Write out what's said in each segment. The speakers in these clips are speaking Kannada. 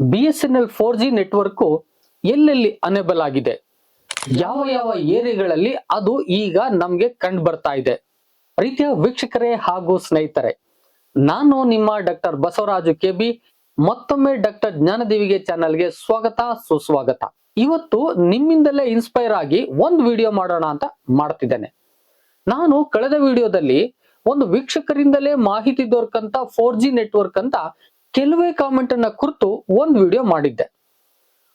B S N L four G network ಎಲ್ಲೆಲ್ಲಿ ಅನೇಬಲ್ ಆಗಿದೆ? ಯಾವ ಯಾವ ಏರಿಯಾಗಳಲ್ಲಿ ಅದು ಈಗ ನಮ್ಗೆ ಕಂಡು ಬರ್ತಾ ಇದೆ? ಪ್ರೀತಿಯ ವೀಕ್ಷಕರೇ ಹಾಗೂ ಸ್ನೇಹಿತರೆ, ನಾನು ನಿಮ್ಮ ಡಾಕ್ಟರ್ ಬಸವರಾಜು ಕೆಬಿ ಮತ್ತೊಮ್ಮೆ ಡಾಕ್ಟರ್ ಜ್ಞಾನದೇವಿಗೆ ಚಾನಲ್ಗೆ ಸ್ವಾಗತ, ಸುಸ್ವಾಗತ. ಇವತ್ತು ನಿಮ್ಮಿಂದಲೇ ಇನ್ಸ್ಪೈರ್ ಆಗಿ ಒಂದು ವಿಡಿಯೋ ಮಾಡೋಣ ಅಂತ ಮಾಡ್ತಿದ್ದೇನೆ. ನಾನು ಕಳೆದ ವಿಡಿಯೋದಲ್ಲಿ ಒಂದು ವೀಕ್ಷಕರಿಂದಲೇ ಮಾಹಿತಿ ದೊರಕಂತ ಫೋರ್ ಜಿ ನೆಟ್ವರ್ಕ್ ಅಂತ ಕೆಲವೇ ಕಾಮೆಂಟ್ ಅನ್ನ ಕುರಿತು ಒಂದು ವಿಡಿಯೋ ಮಾಡಿದ್ದೆ.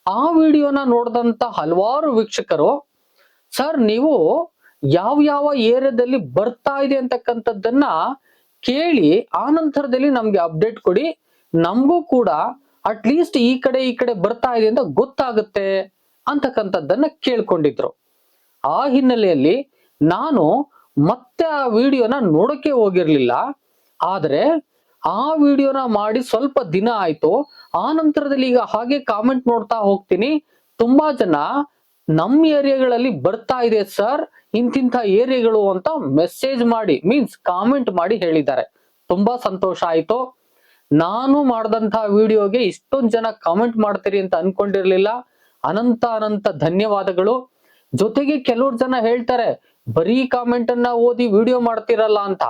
ಆ ವಿಡಿಯೋನ ನೋಡಿದಂತ ಹಲವಾರು ವೀಕ್ಷಕರು, ಸರ್, ನೀವು ಯಾವ ಯಾವ ಏರಿಯಾದಲ್ಲಿ ಬರ್ತಾ ಇದೆ ಅಂತಕ್ಕಂಥದ್ದನ್ನ ಕೇಳಿ ಆ ನಂತರದಲ್ಲಿ ನಮ್ಗೆ ಅಪ್ಡೇಟ್ ಕೊಡಿ. ನಮಗೂ ಕೂಡ ಅಟ್ ಲೀಸ್ಟ್ ಈ ಕಡೆ ಈ ಕಡೆ ಬರ್ತಾ ಇದೆ ಅಂತ ಗೊತ್ತಾಗುತ್ತೆ ಅಂತಕ್ಕಂಥದ್ದನ್ನ ಕೇಳ್ಕೊಂಡಿದ್ರು. ಆ ಹಿನ್ನೆಲೆಯಲ್ಲಿ ನಾನು ಮತ್ತೆ ಆ ವಿಡಿಯೋನ ನೋಡಕ್ಕೆ ಹೋಗಿರ್ಲಿಲ್ಲ. ಆದ್ರೆ ಆ ವಿಡಿಯೋನ ಮಾಡಿ ಸ್ವಲ್ಪ ದಿನ ಆಯ್ತು. ಆ ನಂತರದಲ್ಲಿ ಈಗ ಹಾಗೆ ಕಾಮೆಂಟ್ ನೋಡ್ತಾ ಹೋಗ್ತೀನಿ. ತುಂಬಾ ಜನ ನಮ್ಮ ಏರಿಯಾಗಳಲ್ಲಿ ಬರ್ತಾ ಇದೆ ಸರ್ ಇಂತಿಂಥ ಏರಿಯಾಗಳು ಅಂತ ಮೆಸೇಜ್ ಮಾಡಿ ಮೀನ್ಸ್ ಕಾಮೆಂಟ್ ಮಾಡಿ ಹೇಳಿದ್ದಾರೆ. ತುಂಬಾ ಸಂತೋಷ ಆಯ್ತು. ನಾನು ಮಾಡಿದಂತಹ ವಿಡಿಯೋಗೆ ಇಷ್ಟೊಂದು ಜನ ಕಾಮೆಂಟ್ ಮಾಡ್ತೀರಿ ಅಂತ ಅನ್ಕೊಂಡಿರ್ಲಿಲ್ಲ. ಅನಂತ ಅನಂತ ಧನ್ಯವಾದಗಳು. ಜೊತೆಗೆ ಕೆಲವ್ರು ಜನ ಹೇಳ್ತಾರೆ, ಬರೀ ಕಾಮೆಂಟ್ ಅನ್ನ ಓದಿ ವಿಡಿಯೋ ಮಾಡ್ತಿರಲ್ಲ ಅಂತ.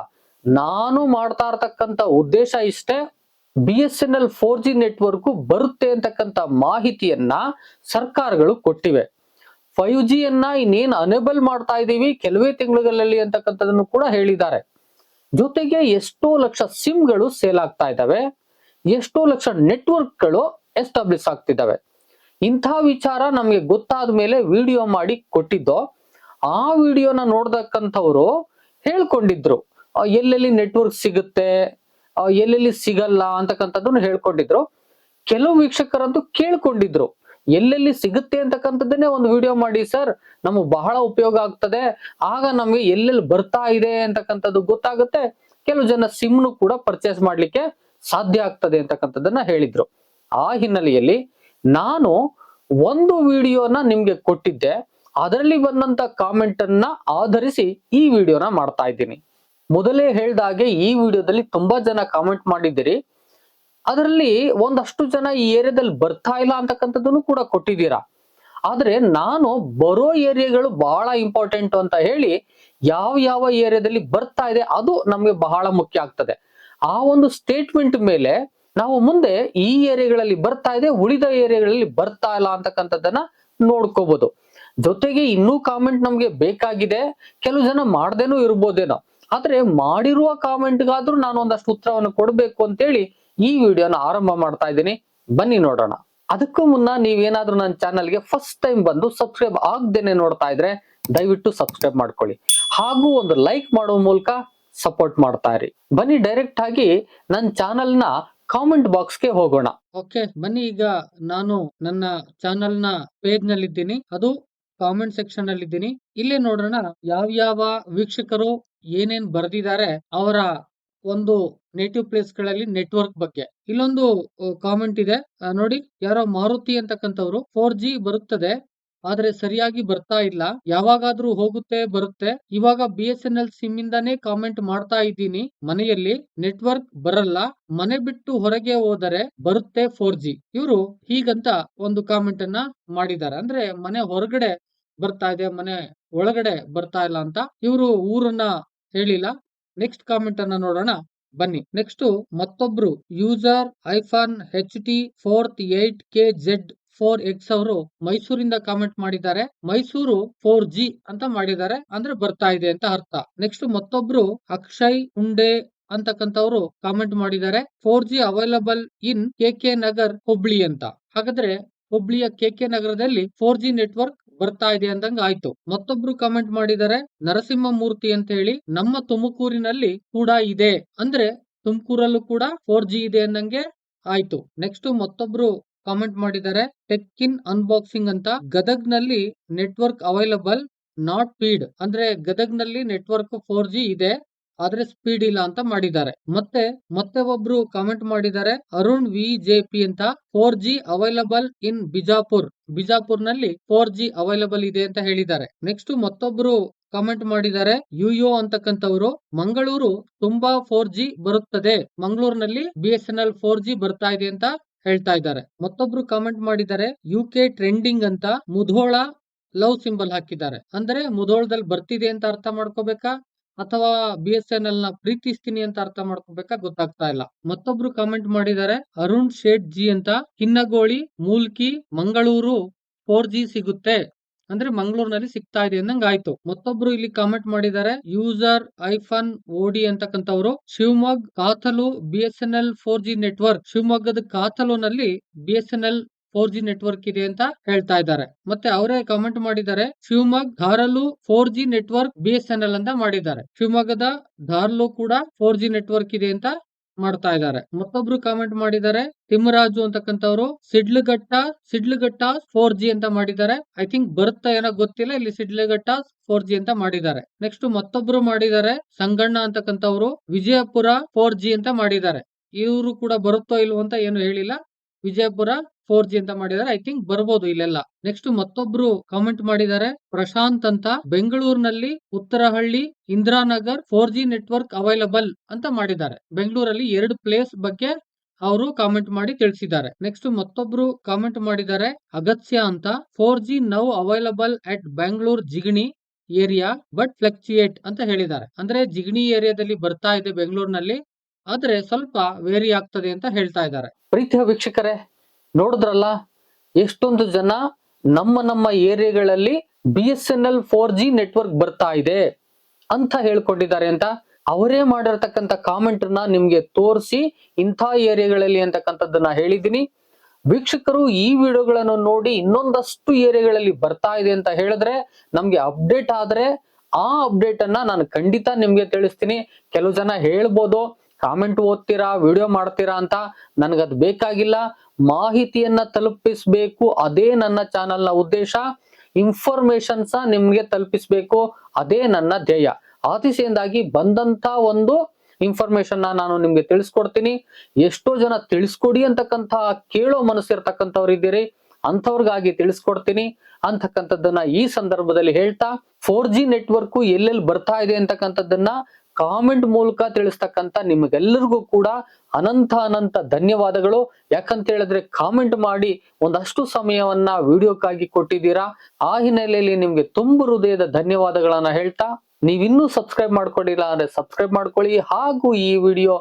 ನಾನು ಮಾಡ್ತಾ ಇರ್ತಕ್ಕಂಥ ಉದ್ದೇಶ ಇಷ್ಟೇ B S N L four G network ಬರುತ್ತೆ ಅಂತಕ್ಕಂಥ ಮಾಹಿತಿಯನ್ನ ಸರ್ಕಾರಗಳು ಕೊಟ್ಟಿವೆ. ಫೈವ್ ಜಿ ಅನ್ನ ಇನ್ನೇನ್ ಅನೇಬಲ್ ಮಾಡ್ತಾ ಇದ್ದೀವಿ ಕೆಲವೇ ತಿಂಗಳುಗಳಲ್ಲಿ ಅಂತಕ್ಕಂಥದ್ದನ್ನು ಕೂಡ ಹೇಳಿದ್ದಾರೆ. ಜೊತೆಗೆ ಎಷ್ಟೋ ಲಕ್ಷ ಸಿಮ್ಗಳು ಸೇಲ್ ಆಗ್ತಾ ಇದ್ದಾವೆ, ಎಷ್ಟೋ ಲಕ್ಷ ನೆಟ್ವರ್ಕ್ಗಳು ಎಸ್ಟಾಬ್ಲಿಷ್ ಆಗ್ತಿದ್ದಾವೆ. ಇಂಥ ವಿಚಾರ ನಮಗೆ ಗೊತ್ತಾದ ಮೇಲೆ ವಿಡಿಯೋ ಮಾಡಿ ಕೊಟ್ಟಿದ್ದೋ, ಆ ವಿಡಿಯೋನ ನೋಡ್ದಕ್ಕಂಥವ್ರು ಹೇಳ್ಕೊಂಡಿದ್ರು. ಎಲ್ಲೆಲ್ಲಿ ನೆಟ್ವರ್ಕ್ ಸಿಗುತ್ತೆ ಎಲ್ಲೆಲ್ಲಿ ಸಿಗಲ್ಲ ಅಂತಕ್ಕಂಥದ್ದನ್ನು ಹೇಳ್ಕೊಂಡಿದ್ರು. ಕೆಲವು ವೀಕ್ಷಕರಂತೂ ಕೇಳ್ಕೊಂಡಿದ್ರು, ಎಲ್ಲೆಲ್ಲಿ ಸಿಗುತ್ತೆ ಅಂತಕ್ಕಂಥದ್ದನ್ನೇ ಒಂದು ವಿಡಿಯೋ ಮಾಡಿ, ಸರ್, ನಮಗೆ ಬಹಳ ಉಪಯೋಗ ಆಗ್ತದೆ, ಆಗ ನಮಗೆ ಎಲ್ಲೆಲ್ಲಿ ಬರ್ತಾ ಇದೆ ಅಂತಕ್ಕಂಥದ್ದು ಗೊತ್ತಾಗುತ್ತೆ. ಕೆಲವು ಜನ ಸಿಮ್ನು ಕೂಡ ಪರ್ಚೇಸ್ ಮಾಡ್ಲಿಕ್ಕೆ ಸಾಧ್ಯ ಆಗ್ತದೆ ಅಂತಕ್ಕಂಥದ್ದನ್ನ ಹೇಳಿದ್ರು. ಆ ಹಿನ್ನೆಲೆಯಲ್ಲಿ ನಾನು ಒಂದು ವಿಡಿಯೋನ ನಿಮ್ಗೆ ಕೊಟ್ಟಿದ್ದೆ, ಅದರಲ್ಲಿ ಬಂದಂತ ಕಾಮೆಂಟ್ ಅನ್ನ ಆಧರಿಸಿ ಈ ವಿಡಿಯೋನ ಮಾಡ್ತಾ ಇದ್ದೀನಿ. ಮೊದಲೇ ಹೇಳ್ದಾಗೆ ಈ ವಿಡಿಯೋದಲ್ಲಿ ತುಂಬಾ ಜನ ಕಾಮೆಂಟ್ ಮಾಡಿದ್ದೀರಿ. ಅದರಲ್ಲಿ ಒಂದಷ್ಟು ಜನ ಈ ಏರಿಯಾದಲ್ಲಿ ಬರ್ತಾ ಇಲ್ಲ ಅಂತಕ್ಕಂಥದ್ದನ್ನು ಕೂಡ ಕೊಟ್ಟಿದ್ದೀರಾ. ಆದ್ರೆ ನಾನು ಬರೋ ಏರಿಯಾಗಳು ಬಹಳ ಇಂಪಾರ್ಟೆಂಟ್ ಅಂತ ಹೇಳಿ ಯಾವ ಯಾವ ಏರಿಯಾದಲ್ಲಿ ಬರ್ತಾ ಇದೆ ಅದು ನಮ್ಗೆ ಬಹಳ ಮುಖ್ಯ ಆಗ್ತದೆ. ಆ ಒಂದು ಸ್ಟೇಟ್ಮೆಂಟ್ ಮೇಲೆ ನಾವು ಮುಂದೆ ಈ ಏರಿಯಾಗಳಲ್ಲಿ ಬರ್ತಾ ಇದೆ, ಉಳಿದ ಏರಿಯಾಗಳಲ್ಲಿ ಬರ್ತಾ ಇಲ್ಲ ಅಂತಕ್ಕಂಥದ್ದನ್ನ ನೋಡ್ಕೋಬಹುದು ಜೊತೆಗೆ ಇನ್ನೂ ಕಾಮೆಂಟ್ ನಮ್ಗೆ ಬೇಕಾಗಿದೆ. ಕೆಲವು ಜನ ಮಾಡ್ದೇನೂ ಇರ್ಬೋದೇನೋ. ಆದ್ರೆ ಮಾಡಿರುವ ಕಾಮೆಂಟ್ಗಾದ್ರೂ ನಾನು ಒಂದಷ್ಟು ಉತ್ತರವನ್ನು ಕೊಡಬೇಕು ಅಂತೇಳಿ ಈ ವಿಡಿಯೋನ ಆರಂಭ ಮಾಡ್ತಾ ಇದ್ದೀನಿ. ಬನ್ನಿ ನೋಡೋಣ. ಅದಕ್ಕೂ ಮುನ್ನ ನೀವೇನಾದ್ರೂ ನನ್ನ ಚಾನಲ್ಗೆ ಫಸ್ಟ್ ಟೈಮ್ ಬಂದು ಸಬ್ಸ್ಕ್ರೈಬ್ ಆಗ್ದೇನೆ ನೋಡ್ತಾ ಇದ್ರೆ ದಯವಿಟ್ಟು ಸಬ್ಸ್ಕ್ರೈಬ್ ಮಾಡ್ಕೊಳ್ಳಿ. ಹಾಗೂ ಒಂದು ಲೈಕ್ ಮಾಡೋ ಮೂಲಕ ಸಪೋರ್ಟ್ ಮಾಡ್ತಾ ಇರಿ. ಬನ್ನಿ ಡೈರೆಕ್ಟ್ ಆಗಿ ನನ್ನ ಚಾನಲ್ನ ಕಾಮೆಂಟ್ ಬಾಕ್ಸ್ಗೆ ಹೋಗೋಣ. ಓಕೆ, ಬನ್ನಿ ಈಗ ನಾನು ನನ್ನ ಚಾನಲ್ನ ಪೇಜ್ನಲ್ಲಿ ಇದ್ದೀನಿ ಅದು ಕಾಮೆಂಟ್ ಸೆಕ್ಷನ್ ಅಲ್ಲಿ ಇದ್ದೀನಿ ಇಲ್ಲಿ ನೋಡೋಣ ಯಾವ ಯಾವ ವೀಕ್ಷಕರು ಏನೇನ್ ಬರೆದಿದ್ದಾರೆ ಅವರ ಒಂದು ನೇಟಿವ್ ಪ್ಲೇಸ್ಗಳಲ್ಲಿ ನೆಟ್ವರ್ಕ್ ಬಗ್ಗೆ. ಇಲ್ಲೊಂದು ಕಾಮೆಂಟ್ ಇದೆ. ನೋಡಿ, ಯಾರೋ ಮಾರುತಿ ಅಂತಕ್ಕಂಥವ್ರು ಫೋರ್ ಜಿ ಬರುತ್ತದೆ, ಆದ್ರೆ ಸರಿಯಾಗಿ ಬರ್ತಾ ಇಲ್ಲ. ಯಾವಾಗಾದ್ರೂ ಹೋಗುತ್ತೆ, ಬರುತ್ತೆ. ಇವಾಗ B S N L SIM ಇಂದಾನೇ comment ಮಾಡ್ತಾ ಇದ್ದೀನಿ. ಮನೆಯಲ್ಲಿ ನೆಟ್ವರ್ಕ್ ಬರಲ್ಲ. ಮನೆ ಬಿಟ್ಟು ಹೊರಗೆ ಹೋದರೆ ಬರುತ್ತೆ ಫೋರ್ ಜಿ ಇವರು ಹೀಗಂತ ಒಂದು ಕಾಮೆಂಟ್ ಅನ್ನ ಮಾಡಿದ್ದಾರೆ. ಅಂದ್ರೆ ಮನೆ ಹೊರಗಡೆ ಬರ್ತಾ ಇದೆ, ಮನೆ ಒಳಗಡೆ ಬರ್ತಾ ಇಲ್ಲ ಅಂತ ಇವರು ಊರನ್ನ ಹೇಳಿಲ್ಲ. ನೆಕ್ಸ್ಟ್ ಕಾಮೆಂಟ್ ಅನ್ನ ನೋಡೋಣ. ಬನ್ನಿ. ನೆಕ್ಸ್ಟ್ ಮತ್ತೊಬ್ರು user iPhone H T fourth eight K Z four X ಅವರು ಮೈಸೂರಿಂದ ಕಾಮೆಂಟ್ ಮಾಡಿದ್ದಾರೆ. ಮೈಸೂರು ಫೋರ್ ಜಿ ಅಂತ ಮಾಡಿದ್ದಾರೆ. ಅಂದ್ರೆ ಬರ್ತಾ ಇದೆ ಅಂತ ಅರ್ಥ. ನೆಕ್ಸ್ಟ್ ಮತ್ತೊಬ್ರು ಅಕ್ಷಯ್ ಉಂಡೆ ಅಂತಕ್ಕಂಥವ್ರು ಕಾಮೆಂಟ್ ಮಾಡಿದ್ದಾರೆ. Four G available in K K Nagar Hubli ಅಂತ. ಹಾಗಾದ್ರೆ ಹುಬ್ಳಿಯ ಕೆ ಕೆ ನಗರದಲ್ಲಿ ಫೋರ್ ಜಿ ನೆಟ್ವರ್ಕ್ ಬರ್ತಾ ಇದೆ ಅಂದಂಗ ಆಯ್ತು. ಮತ್ತೊಬ್ರು ಕಾಮೆಂಟ್ ಮಾಡಿದರೆ ನರಸಿಂಹ ಮೂರ್ತಿ ಅಂತ ಹೇಳಿ ನಮ್ಮ ತುಮಕೂರಿನಲ್ಲಿ ಕೂಡ ಇದೆ. ಅಂದ್ರೆ ತುಮಕೂರಲ್ಲೂ ಕೂಡ ಫೋರ್ ಜಿ ಇದೆ ಅಂದಂಗೆ ಆಯ್ತು. ನೆಕ್ಸ್ಟ್ ಮತ್ತೊಬ್ರು ಕಾಮೆಂಟ್ ಮಾಡಿದ್ದಾರೆ ಟೆಕ್ ಇನ್ ಅನ್ಬಾಕ್ಸಿಂಗ್ ಅಂತ ಗದಗ್ನಲ್ಲಿ ನೆಟ್ವರ್ಕ್ ಅವೈಲಬಲ್ ನಾಟ್ ಪೀಡ್ ಅಂದ್ರೆ ಗದಗ್ನಲ್ಲಿ ನೆಟ್ವರ್ಕ್ ಫೋರ್ ಜಿ ಇದೆ. ಆದ್ರೆ ಸ್ಪೀಡ್ ಇಲ್ಲ ಅಂತ ಮಾಡಿದ್ದಾರೆ. ಮತ್ತೆ ಮತ್ತೆ ಒಬ್ರು ಕಾಮೆಂಟ್ ಮಾಡಿದ್ದಾರೆ, ಅರುಣ್ ವಿ ಜೆ ಪಿ ಅಂತ four G available in Bijapur. ಬಿಜಾಪುರ್ನಲ್ಲಿ four G available ಇದೆ ಅಂತ ಹೇಳಿದ್ದಾರೆ. ನೆಕ್ಸ್ಟ್ ಮತ್ತೊಬ್ರು ಕಾಮೆಂಟ್ ಮಾಡಿದ್ದಾರೆ, ಯುಯೋ ಅಂತಕ್ಕಂಥವ್ರು. ಮಂಗಳೂರು ತುಂಬಾ ಫೋರ್ ಜಿ ಬರುತ್ತದೆ. ಮಂಗಳೂರಿನಲ್ಲಿ B S N L four G ಬರ್ತಾ ಇದೆ ಅಂತ ಹೇಳ್ತಾ ಇದ್ದಾರೆ. ಮತ್ತೊಬ್ರು ಕಾಮೆಂಟ್ ಮಾಡಿದ್ದಾರೆ ಯು ಕೆ ಟ್ರೆಂಡಿಂಗ್ ಅಂತ ಮುಧೋಳ ಲವ್ ಸಿಂಬಲ್ ಹಾಕಿದ್ದಾರೆ. ಅಂದ್ರೆ ಮುಧೋಳದಲ್ಲಿ ಬರ್ತಿದೆ ಅಂತ ಅರ್ಥ ಮಾಡ್ಕೋಬೇಕಾ? ಅಥವಾ ಬಿ ಎಸ್ ಎನ್ ಎಲ್ನ ಪ್ರೀತಿಸ್ತೀನಿ ಅಂತ ಅರ್ಥ ಮಾಡ್ಕೋಬೇಕಾ? ಗೊತ್ತಾಗ್ತಾ ಇಲ್ಲ. ಮತ್ತೊಬ್ರು ಕಾಮೆಂಟ್ ಮಾಡಿದ್ದಾರೆ, ಅರುಣ್ ಶೇಟ್ ಜಿ ಅಂತ ಕಿನ್ನಗೋಳಿ, ಮೂಲ್ಕಿ, ಮಂಗಳೂರು ಫೋರ್ ಜಿ ಸಿಗುತ್ತೆ. ಅಂದ್ರೆ ಮಂಗಳೂರಿನಲ್ಲಿ ಸಿಗ್ತಾ ಇದೆ ಅಂದಂಗ ಆಯ್ತು. ಮತ್ತೊಬ್ರು ಇಲ್ಲಿ ಕಾಮೆಂಟ್ ಮಾಡಿದ್ದಾರೆ, ಯೂಸರ್ ಐಫನ್ ಓಡಿ ಅಂತಕ್ಕಂಥವ್ರು, Shivamogga, ಕಾತಲು B S N L four G network ಶಿವಮೊಗ್ಗದ ಕಾತಲುನಲ್ಲಿ B S N L four G network ಇದೆ ಅಂತ ಹೇಳ್ತಾ ಇದ್ದಾರೆ. ಮತ್ತೆ ಅವರೇ ಕಾಮೆಂಟ್ ಮಾಡಿದ್ದಾರೆ, Shivamogga ಧಾರಲು four G network B S N L ಅಂತ ಮಾಡಿದ್ದಾರೆ. ಶಿವಮೊಗ್ಗದ ಧಾರಲು ಕೂಡ ಫೋರ್ ಜಿ ನೆಟ್ವರ್ಕ್ ಇದೆ ಅಂತ ಮಾಡ್ತಾ ಇದ್ದಾರೆ. ಮತ್ತೊಬ್ರು ಕಾಮೆಂಟ್ ಮಾಡಿದ್ದಾರೆ, ತಿಮ್ಮರಾಜು ಅಂತಕ್ಕಂಥವ್ರು, ಸಿಡ್ಲಘಟ್ಟ ಸಿಡ್ಲಘಟ್ಟ ಫೋರ್ ಜಿ ಅಂತ ಮಾಡಿದ್ದಾರೆ. ಐ ಥಿಂಕ್ ಬರುತ್ತಾ ಏನೋ ಗೊತ್ತಿಲ್ಲ, ಇಲ್ಲಿ ಸಿಡ್ಲಘಟ್ಟ ಫೋರ್ ಜಿ ಅಂತ ಮಾಡಿದ್ದಾರೆ. ನೆಕ್ಸ್ಟ್ ಮತ್ತೊಬ್ರು ಮಾಡಿದ್ದಾರೆ, ಸಂಗಣ್ಣ ಅಂತಕ್ಕಂಥವ್ರು, ವಿಜಯಪುರ ಫೋರ್ ಜಿ ಅಂತ ಮಾಡಿದ್ದಾರೆ. ಇವರು ಕೂಡ ಬರುತ್ತೋ ಇಲ್ವೋ ಅಂತ ಏನು ಹೇಳಿಲ್ಲ. ವಿಜಯಪುರ ಫೋರ್ ಜಿ ಅಂತ ಮಾಡಿದ್ದಾರೆ ಐ ಥಿಂಕ್ ಬರ್ಬೋದು ಇಲ್ಲೆಲ್ಲ. ನೆಕ್ಸ್ಟ್ ಮತ್ತೊಬ್ರು ಕಾಮೆಂಟ್ ಮಾಡಿದ್ದಾರೆ, ಪ್ರಶಾಂತ್ ಅಂತ, ಬೆಂಗಳೂರಿನಲ್ಲಿ Uttarahalli Indiranagar four G network available ಅಂತ ಮಾಡಿದ್ದಾರೆ. ಬೆಂಗಳೂರಲ್ಲಿ ಎರಡು ಪ್ಲೇಸ್ ಬಗ್ಗೆ ಅವರು ಕಾಮೆಂಟ್ ಮಾಡಿ ತಿಳಿಸಿದ್ದಾರೆ. ನೆಕ್ಸ್ಟ್ ಮತ್ತೊಬ್ರು ಕಾಮೆಂಟ್ ಮಾಡಿದ್ದಾರೆ, ಅಗತ್ಯ ಅಂತ four G now available at Bengaluru Jigani area but fluctuate ಅಂತ ಹೇಳಿದ್ದಾರೆ. ಅಂದ್ರೆ ಜಿಗಣಿ ಏರಿಯಾದಲ್ಲಿ ಬರ್ತಾ ಇದೆ ಬೆಂಗಳೂರಿನಲ್ಲಿ, ಆದ್ರೆ ಸ್ವಲ್ಪ ವೇರಿ ಆಗ್ತದೆ ಅಂತ ಹೇಳ್ತಾ ಇದ್ದಾರೆ. ಪ್ರೀತಿಯ ವೀಕ್ಷಕರೇ ನೋಡಿದ್ರಲ್ಲ? ಎಷ್ಟೊಂದು ಜನ ನಮ್ಮ ನಮ್ಮ ಏರಿಯಾಗಳಲ್ಲಿ B S N L four G network ಬರ್ತಾ ಇದೆ ಅಂತ ಹೇಳ್ಕೊಂಡಿದ್ದಾರೆ ಅಂತ ಅವರೇ ಮಾಡಿರ್ತಕ್ಕಂಥ ಕಾಮೆಂಟ್ನ ನಿಮ್ಗೆ ತೋರಿಸಿ ಇಂಥ ಏರಿಯಾಗಳಲ್ಲಿ ಅಂತಕ್ಕಂಥದ್ದನ್ನ ಹೇಳಿದ್ದೀನಿ. ವೀಕ್ಷಕರು ಈ ವಿಡಿಯೋಗಳನ್ನು ನೋಡಿ ಇನ್ನೊಂದಷ್ಟು ಏರಿಯಾಗಳಲ್ಲಿ ಬರ್ತಾ ಇದೆ ಅಂತ ಹೇಳಿದ್ರೆ ನಮ್ಗೆ ಅಪ್ಡೇಟ್ ಆದ್ರೆ ಆ ಅಪ್ಡೇಟ್ ಅನ್ನ ನಾನು ಖಂಡಿತ ನಿಮ್ಗೆ ತಿಳಿಸ್ತೀನಿ. ಕೆಲವು ಜನ ಹೇಳ್ಬೋದು ಕಾಮೆಂಟ್ ಓದ್ತೀರಾ, ವಿಡಿಯೋ ಮಾಡ್ತೀರಾ ಅಂತ ನನಗದ್ ಬೇಕಾಗಿಲ್ಲ. ಮಾಹಿತಿಯನ್ನ ತಲುಪಿಸ್ಬೇಕು, ಅದೇ ನನ್ನ ಚಾನೆಲ್ನ ಉದ್ದೇಶ. ಇನ್ಫಾರ್ಮೇಶನ್ಸ ನಿಮ್ಗೆ ತಲುಪಿಸ್ಬೇಕು, ಅದೇ ನನ್ನ ಧ್ಯೇಯ. ಆತಿಶೆಯಿಂದಾಗಿ ಬಂದಂತ ಒಂದು ಇನ್ಫಾರ್ಮೇಶನ್ ನಾನು ನಿಮ್ಗೆ ತಿಳಿಸ್ಕೊಡ್ತೀನಿ. ಎಷ್ಟೋ ಜನ ತಿಳಿಸ್ಕೊಡಿ ಅಂತಕ್ಕಂಥ, ಕೇಳೋ ಮನಸ್ಸಿರ್ತಕ್ಕಂಥವ್ರು ಇದ್ದೀರಿ, ಅಂಥವ್ರಿಗಾಗಿ ತಿಳಿಸ್ಕೊಡ್ತೀನಿ. ಅಂತಕ್ಕಂಥದ್ದನ್ನ ಈ ಸಂದರ್ಭದಲ್ಲಿ ಹೇಳ್ತಾ ಫೋರ್ ಜಿ ನೆಟ್ವರ್ಕ್ ಎಲ್ಲೆಲ್ಲಿ ಬರ್ತಾ ಇದೆ ಅಂತಕ್ಕಂಥದ್ದನ್ನ ಕಾಮೆಂಟ್ ಮೂಲಕ ತಿಳಿಸ್ತಕ್ಕಂಥ ನಿಮಗೆಲ್ಲರಿಗೂ ಕೂಡ ಅನಂತ ಅನಂತ ಧನ್ಯವಾದಗಳು. ಯಾಕಂತ ಹೇಳಿದ್ರೆ ಕಾಮೆಂಟ್ ಮಾಡಿ ಒಂದಷ್ಟು ಸಮಯವನ್ನ ವಿಡಿಯೋಕ್ಕಾಗಿ ಕೊಟ್ಟಿದ್ದೀರಾ? ಆ ಹಿನ್ನೆಲೆಯಲ್ಲಿ ನಿಮ್ಗೆ ತುಂಬ ಹೃದಯದ ಧನ್ಯವಾದಗಳನ್ನ ಹೇಳ್ತಾ, ನೀವಿನ್ನೂ ಸಬ್ಸ್ಕ್ರೈಬ್ ಮಾಡ್ಕೊಂಡಿಲ್ಲ ಅಂದ್ರೆ ಸಬ್ಸ್ಕ್ರೈಬ್ ಮಾಡ್ಕೊಳ್ಳಿ. ಹಾಗೂ ಈ ವಿಡಿಯೋ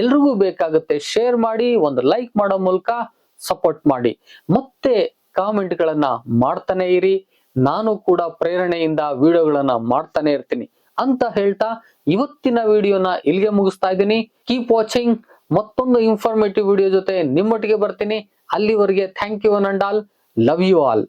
ಎಲ್ರಿಗೂ ಬೇಕಾಗುತ್ತೆ ಶೇರ್ ಮಾಡಿ, ಒಂದು ಲೈಕ್ ಮಾಡೋ ಮೂಲಕ ಸಪೋರ್ಟ್ ಮಾಡಿ. ಮತ್ತೆ ಕಾಮೆಂಟ್ಗಳನ್ನ ಮಾಡ್ತಾನೆ ಇರಿ. ನಾನು ಕೂಡ ಪ್ರೇರಣೆಯಿಂದ ವಿಡಿಯೋಗಳನ್ನ ಮಾಡ್ತಾನೆ ಇರ್ತೀನಿ. ಅಂತ ಹೇಳ್ತಾ ಇವತ್ತಿನ ವಿಡಿಯೋನ ಇಲ್ಲಿಗೆ ಮುಗಿಸ್ತಾ ಇದ್ದೀನಿ. ಕೀಪ್ ವಾಚಿಂಗ್ ಮತ್ತೊಂದು ಇನ್ಫಾರ್ಮೇಟಿವ್ ವಿಡಿಯೋ ಜೊತೆ ನಿಮ್ಮೊಟ್ಟಿಗೆ ಬರ್ತೀನಿ. ಅಲ್ಲಿವರೆಗೆ thank you and all love you all